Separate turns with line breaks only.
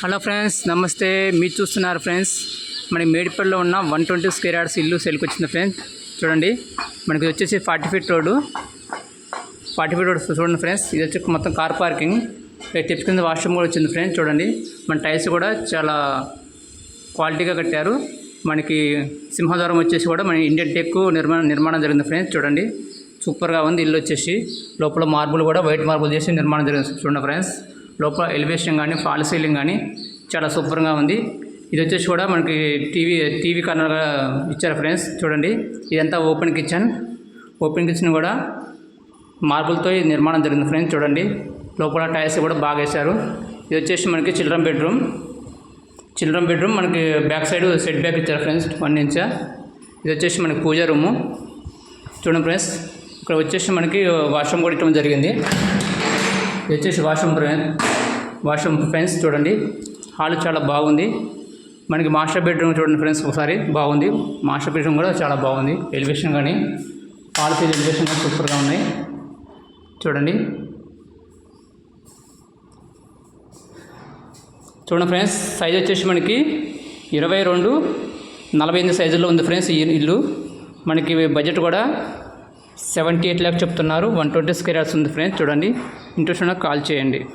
Hello friends నమస్తే. మీరు చూస్తున్నారు ఫ్రెండ్స్ మన మేడిపల్లిలో ఉన్న వన్ ట్వంటీ స్క్వేర్ యార్డ్స్ ఇల్లు సెల్కి వచ్చింది ఫ్రెండ్స్. చూడండి మనకి ఇది వచ్చేసి forty feet road. Forty feet road చూడండి ఫ్రెండ్స్ ఇది వచ్చి మొత్తం కార్ పార్కింగ్. స్టెప్స్ కింద వాష్రూమ్ కూడా వచ్చింది ఫ్రెండ్స్ చూడండి. మన టైల్స్ కూడా చాలా క్వాలిటీగా కట్టారు. మనకి సింహద్వారం వచ్చేసి కూడా మన ఇండియన్ టెక్ నిర్మాణం నిర్మాణం జరిగింది ఫ్రెండ్స్ చూడండి. సూపర్గా ఉంది ఇల్లు వచ్చేసి. లోపల మార్బుల్ కూడా వైట్ మార్బుల్ చేసి నిర్మాణం జరిగింది చూడండి ఫ్రెండ్స్. లోపల ఎలివేషన్ కానీ ఫాల్ సీలింగ్ కానీ చాలా సూపర్గా ఉంది. ఇది వచ్చేసి కూడా మనకి టీవీ టీవీ కార్నర్గా ఇచ్చారు ఫ్రెండ్స్ చూడండి ఇదంతా ఓపెన్ కిచెన్ ఓపెన్ కిచెన్ కూడా మార్బుల్తో నిర్మాణం జరిగింది ఫ్రెండ్స్ చూడండి లోపల టైల్స్ కూడా బాగా వేశారు. ఇది వచ్చేసి మనకి చిల్డ్రన్ బెడ్రూమ్ చిల్డ్రన్ బెడ్రూమ్ మనకి బ్యాక్ సైడ్ సెట్ బ్యాక్ ఇచ్చారు ఫ్రెండ్స్ వన్ ఇంచ్ ఇది వచ్చేసి మనకి పూజ రూము చూడండి ఫ్రెండ్స్ ఇక్కడ వచ్చేసి మనకి వాష్రూమ్ కూడా ఇవ్వడం జరిగింది. ఇది వచ్చేసి వాష్రూమ్ ఫ్రెండ్ వాష్రూమ్ ఫ్రెండ్స్ చూడండి. హాల్ చాలా బాగుంది. మనకి మాస్టర్ బెడ్రూమ్ చూడండి ఫ్రెండ్స్ ఒకసారి బాగుంది. మాస్టర్ బెడ్రూమ్ కూడా చాలా బాగుంది. ఎలివేషన్ కానీ హాల్ సైజ్ ఎలివేషన్ కానీ సూపర్గా ఉన్నాయి. చూడండి. చూడండి ఫ్రెండ్స్ సైజ్ వచ్చేసి మనకి ఇరవై రెండు నలభై ఎనిమిది సైజుల్లో ఉంది ఫ్రెండ్స్ ఈ ఇల్లు. మనకి బడ్జెట్ కూడా సెవెంటీ ఎయిట్ ల్యాక్ చెప్తున్నారు. వన్ ట్వంటీ స్క్వేర్ యార్డ్స్ ఉంది ఫ్రెండ్స్. చూడండి. ఇంట్రెస్ట్ ఉన్న కాల్ చేయండి.